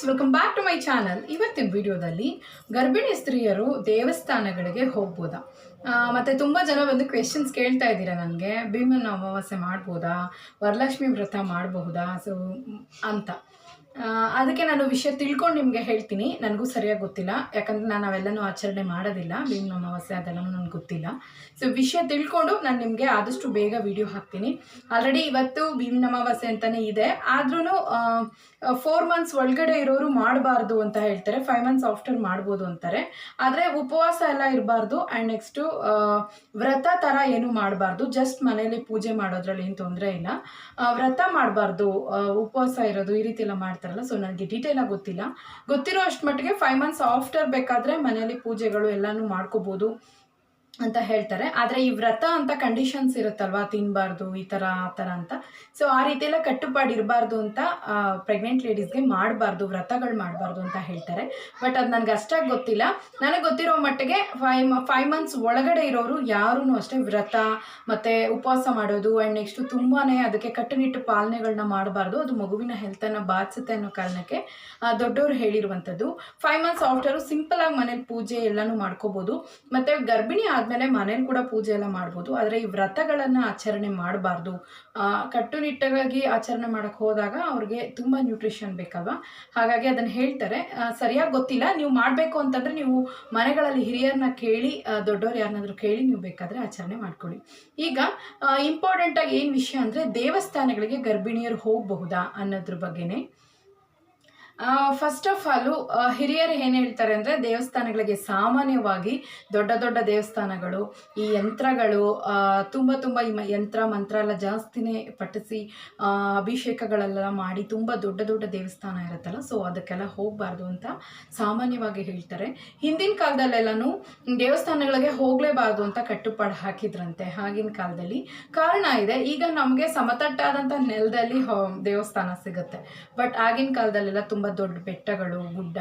Friends welcome back to my channel ಇವತ್ತಿನ ವಿಡಿಯೋದಲ್ಲಿ ಗರ್ಭಿಣಿ ಸ್ತ್ರೀಯರು ದೇವಸ್ಥಾನಗಳಿಗೆ ಹೋಗ್ಬೋದಾ? ಮತ್ತೆ ತುಂಬ ಜನ ಬಂದು ಕ್ವೆಶನ್ಸ್ ಕೇಳ್ತಾ ಇದ್ದೀರಾ ನನಗೆ. ಭೀಮನ ಅಮಾವಾಸ್ಯೆ ಮಾಡ್ಬೋದಾ? ವರಲಕ್ಷ್ಮಿ ವ್ರತ ಮಾಡಬಹುದಾ? ಸೊ ಅಂತ. ಅದಕ್ಕೆ ನಾನು ವಿಷಯ ತಿಳ್ಕೊಂಡು ನಿಮಗೆ ಹೇಳ್ತೀನಿ. ನನಗೂ ಸರಿಯಾಗಿ ಗೊತ್ತಿಲ್ಲ. ಯಾಕಂದ್ರೆ ನಾನು ಅವೆಲ್ಲನೂ ಆಚರಣೆ ಮಾಡೋದಿಲ್ಲ. ಭೀಮ್ ಅಮಾವಾಸ್ಯೆ ಅದೆಲ್ಲ ನನಗೆ ಗೊತ್ತಿಲ್ಲ. ಸೊ ವಿಷಯ ತಿಳ್ಕೊಂಡು ನಾನು ನಿಮಗೆ ಆದಷ್ಟು ಬೇಗ ವಿಡಿಯೋ ಹಾಕ್ತೀನಿ. ಆಲ್ರೆಡಿ ಇವತ್ತು ಭೀಮ್ ಅಮಾವಾಸ್ಯೆ ಅಂತಲೇ ಇದೆ. ಆದ್ರೂ ಫೋರ್ ಮಂತ್ಸ್ ಒಳಗಡೆ ಇರೋರು ಮಾಡಬಾರ್ದು ಅಂತ ಹೇಳ್ತಾರೆ. ಫೈವ್ ಮಂತ್ಸ್ ಆಫ್ಟರ್ ಮಾಡ್ಬೋದು ಅಂತಾರೆ. ಆದರೆ ಉಪವಾಸ ಎಲ್ಲ ಇರಬಾರ್ದು. ಆ್ಯಂಡ್ ನೆಕ್ಸ್ಟು ವ್ರತ ಥರ ಏನು ಮಾಡಬಾರ್ದು. ಜಸ್ಟ್ ಮನೇಲಿ ಪೂಜೆ ಮಾಡೋದ್ರಲ್ಲಿ ಏನು ತೊಂದರೆ ಇಲ್ಲ. ವ್ರತ ಮಾಡಬಾರ್ದು. ಉಪವಾಸ ಇರೋದು ಈ ರೀತಿ ಎಲ್ಲ ಮಾಡ್ತಾರಲ್ಲ. ಸೊ ನನಗೆ ಡೀಟೇಲಾಗಿ ಗೊತ್ತಿಲ್ಲ. ಗೊತ್ತಿರೋ ಅಷ್ಟು ಮಟ್ಟಿಗೆ ಫೈವ್ ಮಂತ್ಸ್ ಆಫ್ಟರ್ ಬೇಕಾದರೆ ಮನೆಯಲ್ಲಿ ಪೂಜೆಗಳು ಎಲ್ಲನೂ ಮಾಡ್ಕೋಬೋದು. ಅಂತ ಹೇಳ್ತಾರೆ. ಆದರೆ ಈ ವ್ರತ ಅಂತ ಕಂಡೀಷನ್ಸ್ ಇರುತ್ತಲ್ವಾ? ತಿನ್ನಬಾರ್ದು ಈ ಥರ ಆ ಥರ ಅಂತ. ಸೊ ಆ ರೀತಿ ಎಲ್ಲ ಕಟ್ಟುಪಾಡು ಇರಬಾರ್ದು ಅಂತ ಪ್ರೆಗ್ನೆಂಟ್ ಲೇಡೀಸ್ಗೆ ಮಾಡಬಾರ್ದು, ವ್ರತಗಳು ಮಾಡಬಾರ್ದು ಅಂತ ಹೇಳ್ತಾರೆ. ಬಟ್ ಅದು ನನಗೆ ಅಷ್ಟಾಗಿ ಗೊತ್ತಿಲ್ಲ. ನನಗೆ ಗೊತ್ತಿರೋ ಮಟ್ಟಿಗೆ ಫೈವ್ ಫೈವ್ ಮಂತ್ಸ್ ಒಳಗಡೆ ಇರೋರು ಯಾರೂ ಅಷ್ಟೇ ವ್ರತ, ಮತ್ತು ಉಪವಾಸ ಮಾಡೋದು ಆ್ಯಂಡ್ ನೆಕ್ಸ್ಟು ತುಂಬಾ ಅದಕ್ಕೆ ಕಟ್ಟುನಿಟ್ಟು ಪಾಲನೆಗಳನ್ನ ಮಾಡಬಾರ್ದು. ಅದು ಮಗುವಿನ ಹೆಲ್ತನ್ನು ಬಾಧಿಸುತ್ತೆ ಅನ್ನೋ ಕಾರಣಕ್ಕೆ ದೊಡ್ಡವರು ಹೇಳಿರುವಂಥದ್ದು. ಫೈವ್ ಮಂತ್ಸ್ ಆಫ್ಟರು ಸಿಂಪಲಾಗಿ ಮನೇಲಿ ಪೂಜೆ ಎಲ್ಲನೂ ಮಾಡ್ಕೋಬೋದು. ಮತ್ತು ಗರ್ಭಿಣಿ ಆದಮೇಲೆ ಮನೇಲಿ ಕೂಡ ಪೂಜೆ ಎಲ್ಲ ಮಾಡ್ಬೋದು. ಆದರೆ ಈ ವ್ರತಗಳನ್ನು ಆಚರಣೆ ಮಾಡಬಾರ್ದು. ಕಟ್ಟುನಿಟ್ಟಾಗಿ ಆಚರಣೆ ಮಾಡೋಕ್ಕೆ ಹೋದಾಗ ಅವ್ರಿಗೆ ತುಂಬ ನ್ಯೂಟ್ರಿಷನ್ ಬೇಕಲ್ವಾ? ಹಾಗಾಗಿ ಅದನ್ನು ಹೇಳ್ತಾರೆ. ಸರಿಯಾಗಿ ಗೊತ್ತಿಲ್ಲ. ನೀವು ಮಾಡಬೇಕು ಅಂತಂದರೆ ನೀವು ಮನೆಗಳಲ್ಲಿ ಹಿರಿಯರನ್ನ ಕೇಳಿ ದೊಡ್ಡವ್ರು ಯಾರನ್ನಾದ್ರೂ ಕೇಳಿ ನೀವು ಬೇಕಾದರೆ ಆಚರಣೆ ಮಾಡ್ಕೊಳ್ಳಿ. ಈಗ ಇಂಪಾರ್ಟೆಂಟಾಗಿ ಏನು ವಿಷಯ ಅಂದರೆ ದೇವಸ್ಥಾನಗಳಿಗೆ ಗರ್ಭಿಣಿಯರು ಹೋಗಬಹುದಾ ಅನ್ನೋದ್ರ ಬಗ್ಗೆನೇ. ಫಸ್ಟ್ ಆಫ್ ಆಲು ಹಿರಿಯರು ಏನು ಹೇಳ್ತಾರೆ ಅಂದರೆ ದೇವಸ್ಥಾನಗಳಿಗೆ ಸಾಮಾನ್ಯವಾಗಿ ದೊಡ್ಡ ದೊಡ್ಡ ದೇವಸ್ಥಾನಗಳು, ಈ ಯಂತ್ರಗಳು ತುಂಬ ತುಂಬ ಈ ಯಂತ್ರ ಮಂತ್ರ ಎಲ್ಲ ಜಾಸ್ತಿನೇ ಪಠಿಸಿ ಅಭಿಷೇಕಗಳೆಲ್ಲ ಮಾಡಿ ತುಂಬ ದೊಡ್ಡ ದೊಡ್ಡ ದೇವಸ್ಥಾನ ಇರುತ್ತಲ್ಲ ಸೊ ಅದಕ್ಕೆಲ್ಲ ಹೋಗಬಾರ್ದು ಅಂತ ಸಾಮಾನ್ಯವಾಗಿ ಹೇಳ್ತಾರೆ. ಹಿಂದಿನ ಕಾಲದಲ್ಲೆಲ್ಲನೂ ದೇವಸ್ಥಾನಗಳಿಗೆ ಹೋಗಲೇಬಾರ್ದು ಅಂತ ಕಟ್ಟುಪಾಡು ಹಾಕಿದ್ರಂತೆ. ಆಗಿನ ಕಾಲದಲ್ಲಿ ಕಾರಣ ಇದೆ, ಈಗ ನಮಗೆ ಸಮತಟ್ಟಾದಂಥ ನೆಲದಲ್ಲಿ ದೇವಸ್ಥಾನ ಸಿಗುತ್ತೆ. ಬಟ್ ಆಗಿನ ಕಾಲದಲ್ಲೆಲ್ಲ ತುಂಬ ದೊಡ್ಡ ಬೆಟ್ಟಗಳು, ಗುಡ್ಡ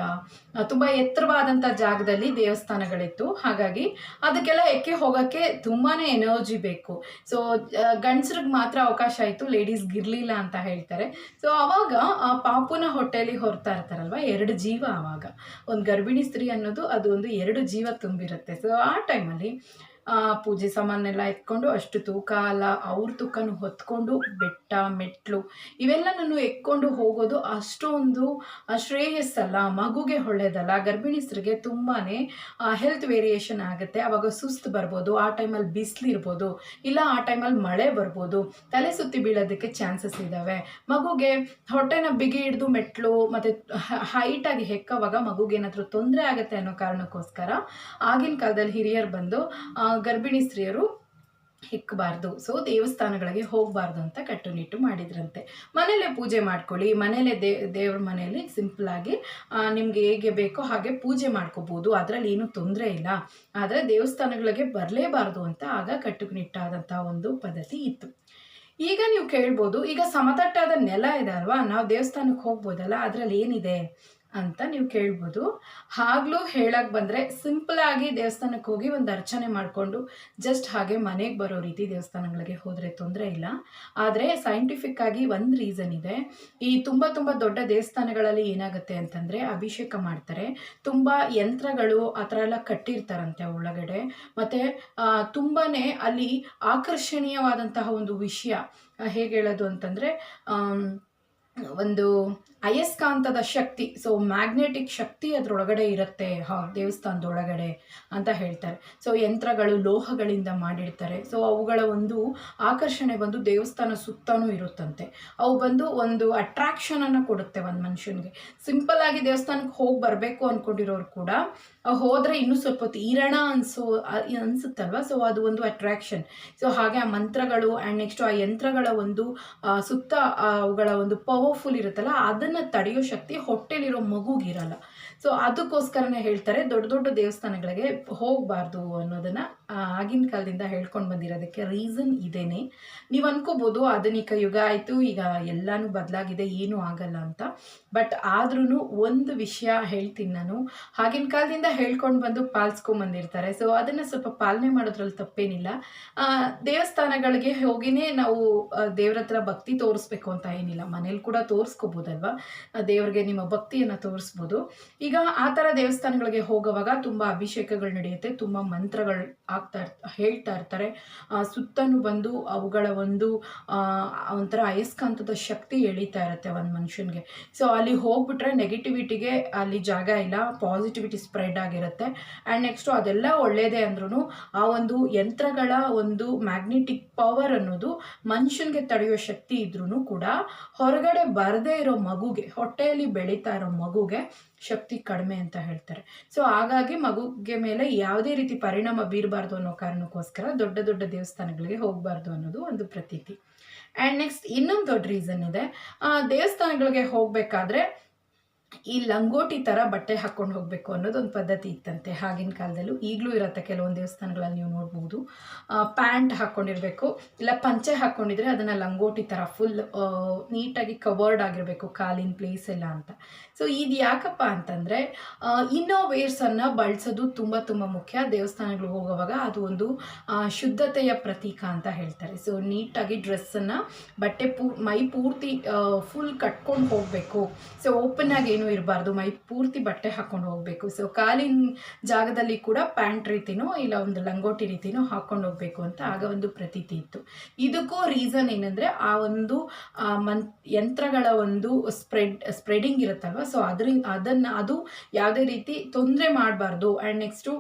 ತುಂಬಾ ಎತ್ತರವಾದಂಥ ಜಾಗದಲ್ಲಿ ದೇವಸ್ಥಾನಗಳಿತ್ತು. ಹಾಗಾಗಿ ಅದಕ್ಕೆಲ್ಲ ಎಕ್ಕೆ ಹೋಗೋಕ್ಕೆ ತುಂಬಾ ಎನರ್ಜಿ ಬೇಕು. ಸೊ ಗಂಡಸ್ರಿಗೆ ಮಾತ್ರ ಅವಕಾಶ ಆಯಿತು ಲೇಡೀಸ್ಗೆ ಇರಲಿಲ್ಲ ಅಂತ ಹೇಳ್ತಾರೆ. ಸೊ ಅವಾಗ, ಆ, ಪಾಪುನ ಹೊಟ್ಟೆಲಿ ಹೊರ್ತಾ ಇರ್ತಾರಲ್ವ, ಎರಡು ಜೀವ ಆವಾಗ ಒಂದು ಗರ್ಭಿಣಿ ಸ್ತ್ರೀ ಅನ್ನೋದು, ಅದು ಒಂದು ಎರಡು ಜೀವ ತುಂಬಿರುತ್ತೆ. ಸೊ ಆ ಟೈಮಲ್ಲಿ ಪೂಜೆ ಸಾಮಾನೆಲ್ಲ ಎತ್ಕೊಂಡು ಅಷ್ಟು ತೂಕ ಅಲ್ಲ, ಅವ್ರ ತೂಕನೂ ಹೊತ್ಕೊಂಡು ಬೆಟ್ಟ, ಮೆಟ್ಲು ಇವೆಲ್ಲನೂ ಎಕ್ಕೊಂಡು ಹೋಗೋದು ಅಷ್ಟೊಂದು ಶ್ರೇಯಸ್ಸಲ್ಲ, ಮಗುಗೆ ಒಳ್ಳೇದಲ್ಲ. ಗರ್ಭಿಣಿಸ್ರಿಗೆ ತುಂಬಾ ಹೆಲ್ತ್ ವೇರಿಯೇಷನ್ ಆಗುತ್ತೆ. ಅವಾಗ ಸುಸ್ತು ಬರ್ಬೋದು, ಆ ಟೈಮಲ್ಲಿ ಬಿಸಿಲಿರ್ಬೋದು, ಇಲ್ಲ ಆ ಟೈಮಲ್ಲಿ ಮಳೆ ಬರ್ಬೋದು. ತಲೆ ಸುತ್ತಿ ಬೀಳೋದಕ್ಕೆ ಚಾನ್ಸಸ್ ಇದ್ದಾವೆ ಮಗುಗೆ ಹೊಟ್ಟೆನ ಬಿಗಿ ಹಿಡಿದು ಮೆಟ್ಲು ಮತ್ತು ಹೈಟಾಗಿ ಹೆಕ್ಕವಾಗ ಮಗುಗೆ ಏನಾದರೂ ತೊಂದರೆ ಆಗುತ್ತೆ ಅನ್ನೋ ಕಾರಣಕ್ಕೋಸ್ಕರ ಆಗಿನ ಕಾಲದಲ್ಲಿ ಹಿರಿಯರು ಬಂದು ಗರ್ಭಿಣಿ ಸ್ತ್ರೀಯರು ಹಿಕ್ಕಬಾರ್ದು ಸೊ ದೇವಸ್ಥಾನಗಳಿಗೆ ಹೋಗಬಾರ್ದು ಅಂತ ಕಟ್ಟುನಿಟ್ಟು ಮಾಡಿದ್ರಂತೆ. ಮನೆಯಲ್ಲೇ ಪೂಜೆ ಮಾಡ್ಕೊಳ್ಳಿ. ಮನೇಲೆ ದೇ, ದೇವ್ರ ಮನೆಯಲ್ಲಿ ಸಿಂಪಲಾಗಿ ನಿಮಗೆ ಹೇಗೆ ಬೇಕೋ ಹಾಗೆ ಪೂಜೆ ಮಾಡ್ಕೋಬೋದು. ಅದರಲ್ಲಿ ಏನೂ ತೊಂದರೆ ಇಲ್ಲ. ಆದರೆ ದೇವಸ್ಥಾನಗಳಿಗೆ ಬರಲೇಬಾರ್ದು ಅಂತ ಆಗ ಕಟ್ಟುನಿಟ್ಟಾದಂಥ ಒಂದು ಪದ್ಧತಿ ಇತ್ತು. ಈಗ ನೀವು ಕೇಳ್ಬೋದು, ಈಗ ಸಮತಟ್ಟಾದ ನೆಲ ಇದೆ ಅಲ್ವಾ? ನಾವು ದೇವಸ್ಥಾನಕ್ಕೆ ಹೋಗ್ಬೋದಲ್ಲ, ಅದರಲ್ಲಿ ಏನಿದೆ? ಅಂತ ನೀವು ಕೇಳ್ಬೋದು. ಆಗ್ಲೂ ಹೇಳಕ್ಕೆ ಬಂದರೆ ಆಗಿ ದೇವಸ್ಥಾನಕ್ಕೆ ಹೋಗಿ ಒಂದು ಅರ್ಚನೆ ಮಾಡಿಕೊಂಡು ಜಸ್ಟ್ ಹಾಗೆ ಮನೆಗೆ ಬರೋ ರೀತಿ ದೇವಸ್ಥಾನಗಳಿಗೆ ಹೋದರೆ ತೊಂದರೆ ಇಲ್ಲ. ಆದರೆ ಸೈಂಟಿಫಿಕ್ ಆಗಿ ಒಂದು ರೀಸನ್ ಇದೆ. ಈ ತುಂಬ ತುಂಬ ದೊಡ್ಡ ದೇವಸ್ಥಾನಗಳಲ್ಲಿ ಏನಾಗುತ್ತೆ ಅಂತಂದರೆ ಅಭಿಷೇಕ ಮಾಡ್ತಾರೆ. ತುಂಬ ಯಂತ್ರಗಳು ಆ ಥರ ಎಲ್ಲ ಕಟ್ಟಿರ್ತಾರಂತೆ ಒಳಗಡೆ. ಮತ್ತು ತುಂಬಾ ಅಲ್ಲಿ ಆಕರ್ಷಣೀಯವಾದಂತಹ ಒಂದು ವಿಷಯ ಹೇಗೆ ಹೇಳೋದು ಅಂತಂದರೆ ಒಂದು ಅಯಸ್ಕಾಂತದ ಶಕ್ತಿ ಸೊ ಮ್ಯಾಗ್ನೆಟಿಕ್ ಶಕ್ತಿ ಅದರೊಳಗಡೆ ಇರುತ್ತೆ. ಹಾ, ದೇವಸ್ಥಾನದೊಳಗಡೆ ಅಂತ ಹೇಳ್ತಾರೆ. ಸೊ ಯಂತ್ರಗಳು ಲೋಹಗಳಿಂದ ಮಾಡಿರ್ತಾರೆ. ಸೊ ಅವುಗಳ ಒಂದು ಆಕರ್ಷಣೆ ಬಂದು ದೇವಸ್ಥಾನ ಸುತ್ತನೂ ಇರುತ್ತಂತೆ. ಅವು ಬಂದು ಒಂದು ಅಟ್ರಾಕ್ಷನನ್ನು ಕೊಡುತ್ತೆ ಒಂದು ಮನುಷ್ಯನಿಗೆ. ಸಿಂಪಲ್ ಆಗಿ ದೇವಸ್ಥಾನಕ್ಕೆ ಹೋಗಿ ಬರಬೇಕು ಅಂದ್ಕೊಂಡಿರೋರು ಕೂಡ ಹೋದರೆ ಇನ್ನೂ ಸ್ವಲ್ಪ ಹೊತ್ತು ಇರೋಣ ಅನ್ಸೋ ಅನಿಸುತ್ತಲ್ವ? ಸೊ ಅದು ಒಂದು ಅಟ್ರಾಕ್ಷನ್ ಸೊ ಹಾಗೆ ಆ ಮಂತ್ರಗಳು ಆ್ಯಂಡ್ ನೆಕ್ಸ್ಟ್ ಆ ಯಂತ್ರಗಳ ಒಂದು ಸುತ್ತ ಅವುಗಳ ಒಂದು ಪವರ್ಫುಲ್ ಇರುತ್ತಲ್ಲ ಅದನ್ನು ತಡೆಯೋ ಶಕ್ತಿ ಹೊಟ್ಟೆಲಿರೋ ಮಗುಗಿರಲ್ಲ ಸೊ ಅದಕ್ಕೋಸ್ಕರನೇ ಹೇಳ್ತಾರೆ, ದೊಡ್ಡ ದೊಡ್ಡ ದೇವಸ್ಥಾನಗಳಿಗೆ ಹೋಗಬಾರ್ದು ಅನ್ನೋದನ್ನ ಆಗಿನ ಕಾಲದಿಂದ ಹೇಳ್ಕೊಂಡು ಬಂದಿರೋದಕ್ಕೆ ರೀಸನ್ ಇದೇನೆ. ನೀವು ಅನ್ಕೋಬೋದು, ಆಧುನಿಕ ಯುಗ ಆಯಿತು, ಈಗ ಎಲ್ಲಾನು ಬದಲಾಗಿದೆ, ಏನೂ ಆಗಲ್ಲ ಅಂತ. ಬಟ್ ಆದ್ರೂ ಒಂದು ವಿಷಯ ಹೇಳ್ತೀನಿ ನಾನು. ಆಗಿನ ಕಾಲದಿಂದ ಹೇಳ್ಕೊಂಡು ಬಂದು ಪಾಲಿಸ್ಕೊಂಬಂದಿರ್ತಾರೆ. ಸೊ ಅದನ್ನ ಸ್ವಲ್ಪ ಪಾಲನೆ ಮಾಡೋದ್ರಲ್ಲಿ ತಪ್ಪೇನಿಲ್ಲ. ದೇವಸ್ಥಾನಗಳಿಗೆ ಹೋಗಿನೇ ನಾವು ದೇವ್ರ ಹತ್ರ ಭಕ್ತಿ ತೋರಿಸ್ಬೇಕು ಅಂತ ಏನಿಲ್ಲ. ಮನೇಲಿ ಕೂಡ ತೋರಿಸ್ಕೋಬೋದಲ್ವಾ? ದೇವ್ರಿಗೆ ನಿಮ್ಮ ಭಕ್ತಿಯನ್ನು ತೋರಿಸ್ಬೋದು. ಈಗ ಆ ಥರ ದೇವಸ್ಥಾನಗಳಿಗೆ ಹೋಗುವಾಗ ತುಂಬ ಅಭಿಷೇಕಗಳು ನಡೆಯುತ್ತೆ ತುಂಬ ಮಂತ್ರಗಳು ಆಗ್ತಾ ಹೇಳ್ತಾ ಇರ್ತಾರೆ. ಆ, ಸುತ್ತಲೂ ಬಂದು ಅವುಗಳ ಒಂದು ಒಂಥರ ಅಯಸ್ಕಾಂತದ ಶಕ್ತಿ ಎಳೀತಾ ಇರುತ್ತೆ ಒಂದು ಮನುಷ್ಯನಿಗೆ. ಸೊ ಅಲ್ಲಿ ಹೋಗ್ಬಿಟ್ರೆ ನೆಗೆಟಿವಿಟಿಗೆ ಅಲ್ಲಿ ಜಾಗ ಇಲ್ಲ ಪಾಸಿಟಿವಿಟಿ ಸ್ಪ್ರೆಡ್ ಆಗಿರುತ್ತೆ. ಆ್ಯಂಡ್ ನೆಕ್ಸ್ಟು ಅದೆಲ್ಲ ಒಳ್ಳೆಯದೇ ಅಂದ್ರೂ ಆ ಒಂದು ಯಂತ್ರಗಳ ಒಂದು ಮ್ಯಾಗ್ನೆಟಿಕ್ ಪವರ್ ಅನ್ನೋದು ಮನುಷ್ಯನಿಗೆ ತಡೆಯೋ ಶಕ್ತಿ ಇದ್ರೂ ಕೂಡ ಹೊರಗಡೆ ಬರದೇ ಇರೋ ಮಗುಗೆ ಹೊಟ್ಟೆಯಲ್ಲಿ ಬೆಳೀತಾ ಇರೋ ಮಗುಗೆ ಶಕ್ತಿ ಕಡಿಮೆ ಅಂತ ಹೇಳ್ತಾರೆ. ಸೊ ಹಾಗಾಗಿ ಮಗುಗೆ ಮೇಲೆ ಯಾವುದೇ ರೀತಿ ಪರಿಣಾಮ ಬೀರಬಾರ್ದು ಅನ್ನೋ ಕಾರಣಕ್ಕೋಸ್ಕರ ದೊಡ್ಡ ದೊಡ್ಡ ದೇವಸ್ಥಾನಗಳಿಗೆ ಹೋಗಬಾರ್ದು ಅನ್ನೋದು ಒಂದು ಪ್ರತೀತಿ. ಆ್ಯಂಡ್ ನೆಕ್ಸ್ಟ್ ಇನ್ನೊಂದು ದೊಡ್ಡ ರೀಸನ್ ಇದೆ. ದೇವಸ್ಥಾನಗಳಿಗೆ ಹೋಗಬೇಕಾದ್ರೆ ಈ ಲಂಗೋಟಿ ಥರ ಬಟ್ಟೆ ಹಾಕ್ಕೊಂಡು ಹೋಗಬೇಕು ಅನ್ನೋದೊಂದು ಪದ್ಧತಿ ಇತ್ತಂತೆ ಆಗಿನ ಕಾಲದಲ್ಲೂ. ಈಗಲೂ ಇರುತ್ತೆ ಕೆಲವೊಂದು ದೇವಸ್ಥಾನಗಳಲ್ಲಿ ನೀವು ನೋಡ್ಬೋದು. ಪ್ಯಾಂಟ್ ಹಾಕ್ಕೊಂಡಿರಬೇಕು ಇಲ್ಲ ಪಂಚೆ ಹಾಕ್ಕೊಂಡಿದ್ರೆ ಅದನ್ನು ಲಂಗೋಟಿ ಥರ ಫುಲ್ ನೀಟಾಗಿ ಕವರ್ಡ್ ಆಗಿರಬೇಕು ಕಾಲಿನ ಪ್ಲೇಸ್ ಎಲ್ಲ ಅಂತ. ಸೊ ಇದು ಯಾಕಪ್ಪ ಅಂತಂದರೆ ಇನ್ನೋವೇರ್ಸನ್ನು ಬಳಸೋದು ತುಂಬ ತುಂಬ ಮುಖ್ಯ. ದೇವಸ್ಥಾನಗಳಿಗೆ ಹೋಗುವಾಗ ಅದು ಒಂದು ಶುದ್ಧತೆಯ ಪ್ರತೀಕ ಅಂತ ಹೇಳ್ತಾರೆ. ಸೊ ನೀಟಾಗಿ ಡ್ರೆಸ್ಸನ್ನು ಬಟ್ಟೆ ಪೂ, ಮೈ ಪೂರ್ತಿ ಫುಲ್ ಕಟ್ಕೊಂಡು ಹೋಗಬೇಕು. ಸೊ ಓಪನ್ ಆಗಿ ಏನೂ ಇರಬಾರ್ದು, ಮೈ ಪೂರ್ತಿ ಬಟ್ಟೆ ಹಾಕ್ಕೊಂಡು ಹೋಗಬೇಕು. ಸೊ ಕಾಲಿನ ಜಾಗದಲ್ಲಿ ಕೂಡ ಪ್ಯಾಂಟ್ ರೀತಿನೋ ಇಲ್ಲ ಒಂದು ಲಂಗೋಟಿ ರೀತಿನೋ ಹಾಕ್ಕೊಂಡು ಹೋಗಬೇಕು ಅಂತ ಆಗ ಒಂದು ಪ್ರತೀತಿ ಇತ್ತು. ಇದಕ್ಕೂ ರೀಸನ್ ಏನಂದರೆ ಆ ಒಂದು ಮನ್, ಯಂತ್ರಗಳ ಒಂದು ಸ್ಪ್ರೆಡ್ ಸ್ಪ್ರೆಡಿಂಗ್ ಇರುತ್ತಲ್ವ? ಸೊ ಅದರಿಂದ, ಅದನ್ನು, ಅದು ಯಾವುದೇ ರೀತಿ ತೊಂದರೆ ಮಾಡಬಾರ್ದು. ಆ್ಯಂಡ್ ನೆಕ್ಸ್ಟು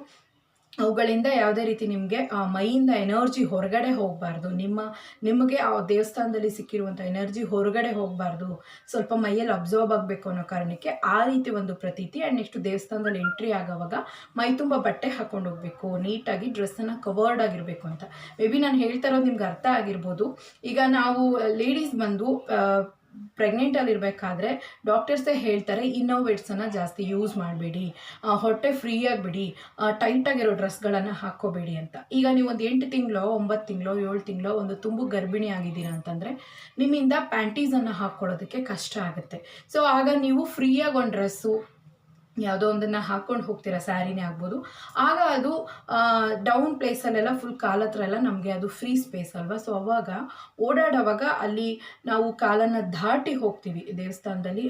ಅವುಗಳಿಂದ ಯಾವುದೇ ರೀತಿ ನಿಮಗೆ ಮೈಯಿಂದ ಎನರ್ಜಿ ಹೊರಗಡೆ ಹೋಗಬಾರ್ದು. ನಿಮ್ಮ, ನಿಮಗೆ ಆ ದೇವಸ್ಥಾನದಲ್ಲಿ ಸಿಕ್ಕಿರುವಂಥ ಎನರ್ಜಿ ಹೊರಗಡೆ ಹೋಗಬಾರ್ದು. ಸ್ವಲ್ಪ ಮೈಯಲ್ಲಿ ಅಬ್ಸರ್ವ್ ಆಗಬೇಕು ಅನ್ನೋ ಕಾರಣಕ್ಕೆ ಆ ರೀತಿ ಒಂದು ಪ್ರತೀತಿ ಆ್ಯಂಡ್ ನೆಕ್ಸ್ಟ್ ದೇವಸ್ಥಾನದಲ್ಲಿ ಎಂಟ್ರಿ ಆಗೋವಾಗ ಮೈ ತುಂಬ ಬಟ್ಟೆ ಹಾಕ್ಕೊಂಡು ಹೋಗಬೇಕು, ನೀಟಾಗಿ ಡ್ರೆಸ್ಸನ್ನು ಕವರ್ಡ್ ಆಗಿರಬೇಕು ಅಂತ. ಮೇ ಬಿ ನಾನು ಹೇಳ್ತಾ ಇರೋದು ನಿಮ್ಗೆ ಅರ್ಥ ಆಗಿರ್ಬೋದು. ಈಗ ನಾವು ಲೇಡೀಸ್ ಬಂದು ಪ್ರೆಗ್ನೆಂಟಲ್ಲಿ ಇರಬೇಕಾದ್ರೆ ಡಾಕ್ಟರ್ಸೇ ಹೇಳ್ತಾರೆ ಇನ್ನೋವೇಟ್ಸನ್ನು ಜಾಸ್ತಿ ಯೂಸ್ ಮಾಡಬೇಡಿ. ಹೊಟ್ಟೆ ಫ್ರೀ ಆಗಿಬಿಡಿ. ಟೈಟಾಗಿರೋ ಡ್ರೆಸ್ಗಳನ್ನು ಹಾಕ್ಕೋಬೇಡಿ ಅಂತ. ಈಗ ನೀವು ಒಂದು ಎಂಟು ತಿಂಗಳು, ಒಂಬತ್ತು ತಿಂಗಳು, ಏಳು ತಿಂಗಳು ಒಂದು ತುಂಬು ಗರ್ಭಿಣಿ ಆಗಿದ್ದೀರಾ ಅಂತಂದರೆ, ನಿಮ್ಮಿಂದ ಪ್ಯಾಂಟೀಸನ್ನು ಹಾಕ್ಕೊಳ್ಳೋದಕ್ಕೆ ಕಷ್ಟ ಆಗುತ್ತೆ. ಸೊ ಆಗ ನೀವು ಫ್ರೀಯಾಗಿ ಒಂದು ಡ್ರೆಸ್ಸು ಯಾವುದೋ ಒಂದನ್ನು ಹಾಕ್ಕೊಂಡು ಹೋಗ್ತೀರಾ, ಸ್ಯಾರಿನೇ ಆಗ್ಬೋದು. ಆಗ ಅದು ಡೌನ್ ಪ್ಲೇಸಲ್ಲೆಲ್ಲ ಫುಲ್ ಕಾಲ ಹತ್ರ ಎಲ್ಲ ನಮಗೆ ಅದು ಫ್ರೀ ಸ್ಪೇಸ್ ಅಲ್ವಾ? ಸೊ ಅವಾಗ ಓಡಾಡುವಾಗ ಅಲ್ಲಿ ನಾವು ಕಾಲನ್ನು ದಾಟಿ ಹೋಗ್ತೀವಿ ದೇವಸ್ಥಾನದಲ್ಲಿ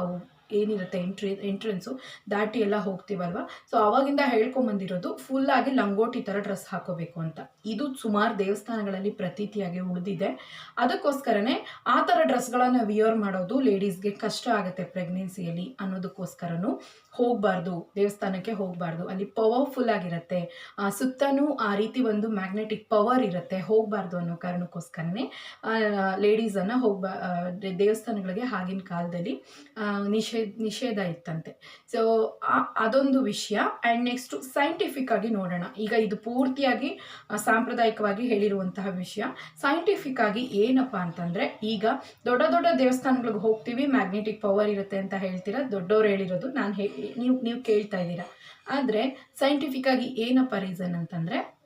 ಅವು ಏನಿರುತ್ತೆ ಎಂಟ್ರಿ ಎಂಟ್ರೆನ್ಸು ದಾಟಿ ಎಲ್ಲ ಹೋಗ್ತೀವಲ್ವ? ಸೊ ಅವಾಗಿಂದ ಹೇಳ್ಕೊಂಬಂದಿರೋದು ಫುಲ್ಲಾಗಿ ಲಂಗೋಟಿ ಥರ ಡ್ರೆಸ್ ಹಾಕೋಬೇಕು ಅಂತ. ಇದು ಸುಮಾರು ದೇವಸ್ಥಾನಗಳಲ್ಲಿ ಪ್ರತೀತಿಯಾಗಿ ಉಳಿದಿದೆ. ಅದಕ್ಕೋಸ್ಕರನೇ ಆ ಥರ ಡ್ರೆಸ್ಗಳನ್ನು ವಿಯರ್ ಮಾಡೋದು ಲೇಡೀಸ್ಗೆ ಕಷ್ಟ ಆಗುತ್ತೆ ಪ್ರೆಗ್ನೆನ್ಸಿಯಲ್ಲಿ ಅನ್ನೋದಕ್ಕೋಸ್ಕರನೂ. ಹೋಗಬಾರ್ದು ದೇವಸ್ಥಾನಕ್ಕೆ ಹೋಗಬಾರ್ದು. ಅಲ್ಲಿ ಪವರ್ಫುಲ್ ಆಗಿರುತ್ತೆ. ಆ, ಸುತ್ತನೂ ಆ ರೀತಿ ಒಂದು ಮ್ಯಾಗ್ನೆಟಿಕ್ ಪವರ್ ಇರುತ್ತೆ. ಹೋಗಬಾರ್ದು ಅನ್ನೋ ಕಾರಣಕ್ಕೋಸ್ಕರನೇ ಲೇಡೀಸನ್ನು ಹೋಗ್ಬಾ ದೇವಸ್ಥಾನಗಳಿಗೆ ಆಗಿನ ಕಾಲದಲ್ಲಿ ಆ, ನಿಷೇಧ ನಿಷೇಧ ಇತ್ತಂತೆ. ಸೊ ಅದೊಂದು ವಿಷಯ. ಆ್ಯಂಡ್ ನೆಕ್ಸ್ಟು ಸೈಂಟಿಫಿಕ್ ಆಗಿ ನೋಡೋಣ. ಈಗ ಇದು ಪೂರ್ತಿಯಾಗಿ ಸಾಂಪ್ರದಾಯಿಕವಾಗಿ ಹೇಳಿರುವಂತಹ ವಿಷಯ. ಸೈಂಟಿಫಿಕ್ ಆಗಿ ಏನಪ್ಪ ಅಂತಂದರೆ, ಈಗ ದೊಡ್ಡ ದೊಡ್ಡ ದೇವಸ್ಥಾನಗಳಿಗೆ ಹೋಗ್ತೀವಿ ಮ್ಯಾಗ್ನೆಟಿಕ್ ಪವರ್ ಇರುತ್ತೆ ಅಂತ ಹೇಳ್ತೀರಾ? ದೊಡ್ಡವ್ರು ಹೇಳಿರೋದು ನಾನು ಹೇ, ನೀವು ನೀವು ಕೇಳ್ತಾ ಇದ್ದೀರಾ. ಆದರೆ ಸೈಂಟಿಫಿಕ್ ಆಗಿ ಏನಪ್ಪ ರೀಸನ್ ಅಂತಂದರೆ,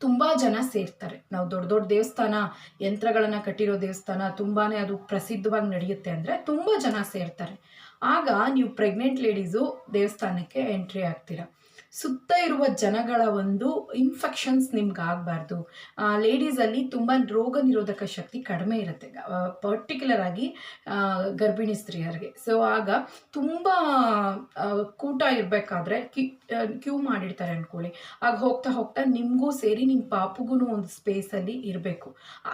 ತುಂಬ ಜನ ಸೇರ್ತಾರೆ. ನಾವು ದೊಡ್ಡ ದೊಡ್ಡ ದೇವಸ್ಥಾನ, ಯಂತ್ರಗಳನ್ನು ಕಟ್ಟಿರೋ ದೇವಸ್ಥಾನ ತುಂಬಾ ಅದು ಪ್ರಸಿದ್ಧವಾಗಿ ನಡೆಯುತ್ತೆ ಅಂದರೆ ತುಂಬ ಜನ ಸೇರ್ತಾರೆ. ಆಗ ನೀವು ಪ್ರೆಗ್ನೆಂಟ್ ಲೇಡೀಸು ದೇವಸ್ಥಾನಕ್ಕೆ ಎಂಟ್ರಿ ಆಗ್ತೀರಾ. ಸುತ್ತ ಇರುವ ಜನಗಳ ಒಂದು ಇನ್ಫೆಕ್ಷನ್ಸ್ ನಿಮ್ಗೆ ಆಗಬಾರ್ದು ಲೇಡೀಸಲ್ಲಿ ತುಂಬ ರೋಗ ನಿರೋಧಕ ಶಕ್ತಿ ಕಡಿಮೆ ಇರುತ್ತೆ. ಪರ್ಟಿಕ್ಯುಲರ್ ಆಗಿ ಗರ್ಭಿಣಿ ಸ್ತ್ರೀಯರಿಗೆ. ಸೊ ಆಗ ತುಂಬ ಕೂಟ ಇರಬೇಕಾದ್ರೆ ಕ್ಯೂ ಮಾಡಿರ್ತಾರೆ ಅಂದ್ಕೊಳ್ಳಿ ಆಗ ಹೋಗ್ತಾ ಹೋಗ್ತಾ ನಿಮಗೂ ಸೇರಿ ನಿಮ್ಮ ಪಾಪುಗೂ ಒಂದು ಸ್ಪೇಸಲ್ಲಿ ಇರಬೇಕು.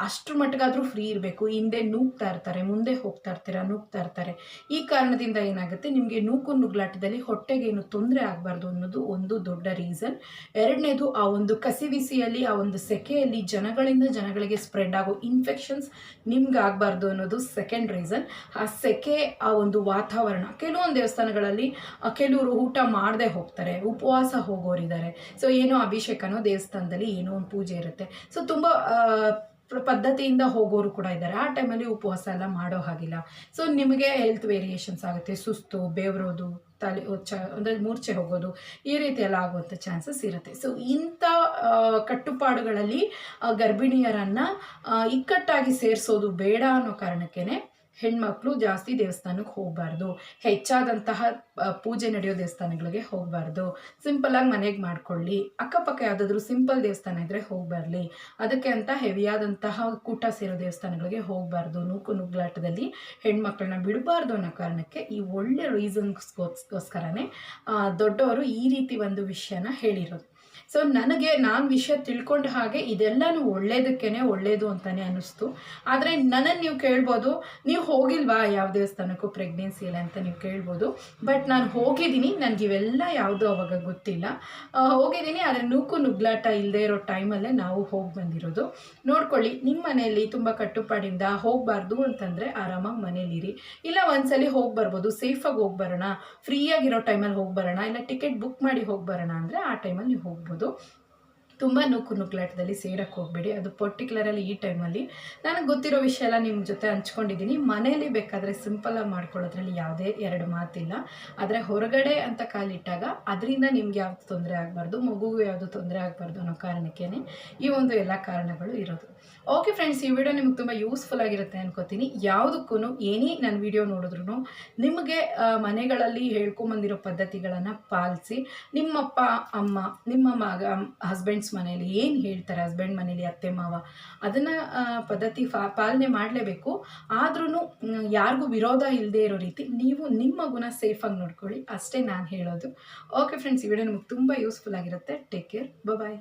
ಅಷ್ಟ್ರ ಮಟ್ಟಿಗಾದರೂ ಫ್ರೀ ಇರಬೇಕು. ಹಿಂದೆ ನೂಗ್ತಾ ಇರ್ತಾರೆ, ಮುಂದೆ ಹೋಗ್ತಾ ಇರ್ತೀರಾ, ನೂಗ್ತಾ ಇರ್ತಾರೆ. ಈ ಕಾರಣದಿಂದ ಏನಾಗುತ್ತೆ? ನಿಮಗೆ ನೂಕು ನುಗ್ಲಾಟದಲ್ಲಿ ಹೊಟ್ಟೆಗೆ ಏನು ತೊಂದರೆ ಆಗಬಾರ್ದು ಅನ್ನೋದು ಒಂದು ದೊಡ್ಡ ರೀಸನ್. ಎರಡನೇದು ಆ ಒಂದು ಕಸಿವಿಸಿಯಲ್ಲಿ ಆ ಒಂದು ಸೆಕೆಯಲ್ಲಿ ಜನಗಳಿಂದ ಜನಗಳಿಗೆ ಸ್ಪ್ರೆಡ್ ಆಗೋ ಇನ್ಫೆಕ್ಷನ್ಸ್ ನಿಮ್ಗೆ ಆಗಬಾರ್ದು ಅನ್ನೋದು ಸೆಕೆಂಡ್ ರೀಸನ್ ಆ ಸೆಕೆ, ಆ ಒಂದು ವಾತಾವರಣ, ಕೆಲವೊಂದು ದೇವಸ್ಥಾನಗಳಲ್ಲಿ ಕೆಲವರು ಊಟ ಮಾಡದೆ ಹೋಗ್ತಾರೆ, ಉಪವಾಸ ಹೋಗೋರಿದ್ದಾರೆ. ಸೊ ಏನೋ ಅಭಿಷೇಕನೋ ದೇವಸ್ಥಾನದಲ್ಲಿ ಏನೋ ಒಂದು ಪೂಜೆ ಇರುತ್ತೆ. ಸೊ ತುಂಬ ಪದ್ಧತಿಯಿಂದ ಹೋಗೋರು ಕೂಡ ಇದ್ದಾರೆ. ಆ ಟೈಮಲ್ಲಿ ಉಪವಾಸ ಎಲ್ಲ ಮಾಡೋ ಹಾಗಿಲ್ಲ. ಸೊ ನಿಮಗೆ ಹೆಲ್ತ್ ವೇರಿಯೇಷನ್ಸ್ ಆಗುತ್ತೆ. ಸುಸ್ತು, ಬೆವರೋದು. ತಲೆ ಚ, ಅಂದರೆ ಮೂರ್ಛೆ ಹೋಗೋದು ಈ ರೀತಿ ಎಲ್ಲ ಆಗುವಂಥ ಚಾನ್ಸಸ್ ಇರುತ್ತೆ. ಸೊ ಇಂಥ ಕಟ್ಟುಪಾಡುಗಳಲ್ಲಿ ಗರ್ಭಿಣಿಯರನ್ನು ಇಕ್ಕಟ್ಟಾಗಿ ಸೇರಿಸೋದು ಬೇಡ ಅನ್ನೋ ಕಾರಣಕ್ಕೇ ಹೆಣ್ಮಕ್ಳು ಜಾಸ್ತಿ ದೇವಸ್ಥಾನಕ್ಕೆ ಹೋಗಬಾರ್ದು. ಹೆಚ್ಚಾದಂತಹ ಪೂಜೆ ನಡೆಯೋ ದೇವಸ್ಥಾನಗಳಿಗೆ ಹೋಗಬಾರ್ದು. ಸಿಂಪಲಾಗಿ ಮನೆಗೆ ಮಾಡ್ಕೊಳ್ಳಿ. ಅಕ್ಕಪಕ್ಕ ಯಾವುದಾದ್ರೂ ಸಿಂಪಲ್ ದೇವಸ್ಥಾನ ಇದ್ದರೆ ಹೋಗಬಾರ್ಲಿ. ಅದಕ್ಕೆ ಅಂತ ಹೆವಿಯಾದಂತಹ ಕೂಟ ಸೇರೋ ದೇವಸ್ಥಾನಗಳಿಗೆ ಹೋಗಬಾರ್ದು. ನೂಕು ನುಗ್ಲಾಟದಲ್ಲಿ ಹೆಣ್ಮಕ್ಳನ್ನ ಬಿಡಬಾರ್ದು ಅನ್ನೋ ಕಾರಣಕ್ಕೆ ಈ ಒಳ್ಳೆ ರೀಸನ್ಸ್ಗೋಸ್ಕರನೇ ದೊಡ್ಡವರು ಈ ರೀತಿ ಒಂದು ವಿಷಯನ ಹೇಳಿರೋದು. ಸೊ ನನಗೆ ನಾನು ವಿಷಯ ತಿಳ್ಕೊಂಡ ಹಾಗೆ ಇದೆಲ್ಲನೂ ಒಳ್ಳೇದಕ್ಕೇ ಒಳ್ಳೇದು ಅಂತಾನೆ ಅನ್ನಿಸ್ತು. ಆದರೆ ನನ್ನನ್ನು ನೀವು ಕೇಳ್ಬೋದು, ನೀವು ಹೋಗಿಲ್ವಾ ಯಾವ ದೇವಸ್ಥಾನಕ್ಕೂ ಪ್ರೆಗ್ನೆನ್ಸಿ ಇಲ್ಲ ಅಂತ ನೀವು ಕೇಳ್ಬೋದು. ಬಟ್ ನಾನು ಹೋಗಿದ್ದೀನಿ, ನನಗೆ ಇವೆಲ್ಲ ಯಾವುದು ಅವಾಗ ಗೊತ್ತಿಲ್ಲ. ಹೋಗಿದ್ದೀನಿ, ಆದರೆ ನೂಕು ನುಗ್ಲಾಟ ಇಲ್ಲದೆ ಇರೋ ಟೈಮಲ್ಲೇ ನಾವು ಹೋಗಿ ಬಂದಿರೋದು. ನೋಡ್ಕೊಳ್ಳಿ ನಿಮ್ಮ ಮನೆಯಲ್ಲಿ ತುಂಬ ಕಟ್ಟುಪಾಡಿಂದ ಹೋಗಬಾರ್ದು ಅಂತಂದರೆ ಆರಾಮಾಗಿ ಮನೇಲಿರಿ ಇಲ್ಲ ಒಂದ್ಸಲಿ ಹೋಗಿ ಬರ್ಬೋದು ಸೇಫಾಗಿ ಹೋಗಿ ಬರೋಣ ಫ್ರೀಯಾಗಿರೋ ಟೈಮಲ್ಲಿ ಹೋಗಿ ಬರೋಣ, ಇಲ್ಲ ಟಿಕೆಟ್ ಬುಕ್ ಮಾಡಿ ಹೋಗಿ ಬರೋಣ ಅಂದರೆ ಆ ಟೈಮಲ್ಲಿ ನೀವು ಹೋಗ್ಬೋದು. acuerdo ತುಂಬ ನೂಕು ನುಗ್ಲಾಟದಲ್ಲಿ ಸೇರಕ್ಕೆ ಹೋಗಬೇಡಿ. ಅದು ಪರ್ಟಿಕ್ಯುಲರಲ್ಲಿ ಈ ಟೈಮಲ್ಲಿ ನನಗೆ ಗೊತ್ತಿರೋ ವಿಷಯ ಎಲ್ಲ ನಿಮ್ಮ ಜೊತೆ ಹಂಚ್ಕೊಂಡಿದ್ದೀನಿ. ಮನೇಲಿ ಬೇಕಾದರೆ ಸಿಂಪಲಾಗಿ ಮಾಡ್ಕೊಳ್ಳೋದ್ರಲ್ಲಿ ಯಾವುದೇ ಎರಡು ಮಾತಿಲ್ಲ. ಆದರೆ ಹೊರಗಡೆ ಅಂತ ಕಾಲಿಟ್ಟಾಗ ಅದರಿಂದ ನಿಮ್ಗೆ ಯಾವುದು ತೊಂದರೆ ಆಗಬಾರ್ದು, ಮಗುಗೂ ಯಾವುದು ತೊಂದರೆ ಆಗಬಾರ್ದು ಅನ್ನೋ ಕಾರಣಕ್ಕೇ ಈ ಒಂದು ಎಲ್ಲ ಕಾರಣಗಳು ಇರೋದು. ಓಕೆ ಫ್ರೆಂಡ್ಸ್ ಈ ವಿಡಿಯೋ ನಿಮ್ಗೆ ತುಂಬ ಯೂಸ್ಫುಲ್ ಆಗಿರುತ್ತೆ ಅನ್ಕೋತೀನಿ. ಯಾವುದಕ್ಕೂ ಏನೇ ನನ್ನ ವಿಡಿಯೋ ನೋಡಿದ್ರು ನಿಮಗೆ ಮನೆಗಳಲ್ಲಿ ಹೇಳ್ಕೊಂಬಂದಿರೋ ಪದ್ಧತಿಗಳನ್ನು ಪಾಲಿಸಿ, ನಿಮ್ಮಪ್ಪ, ಅಮ್ಮ, ನಿಮ್ಮ ಮಗ ಹಸ್ಬೆಂಡ್ಸ್ ಮನೇಲಿ ಏನು ಹೇಳ್ತಾರೆ ಹಸ್ಬೆಂಡ್ ಮನೇಲಿ ಅತ್ತೆ, ಮಾವ, ಅದನ್ನು ಪದ್ಧತಿ ಫಾ, ಪಾಲನೆ ಮಾಡಲೇಬೇಕು. ಆದ್ರೂ ಯಾರಿಗೂ ವಿರೋಧ ಇಲ್ಲದೆ ಇರೋ ರೀತಿ ನೀವು ನಿಮ್ಮ ಗುಣ ಸೇಫಾಗಿ ನೋಡ್ಕೊಳ್ಳಿ. ಅಷ್ಟೇ ನಾನು ಹೇಳೋದು. ಓಕೆ ಫ್ರೆಂಡ್ಸ್ ಈ ವಿಡಿಯೋ ನಿಮಗೆ ತುಂಬ ಯೂಸ್ಫುಲ್ ಆಗಿರುತ್ತೆ. Take care bye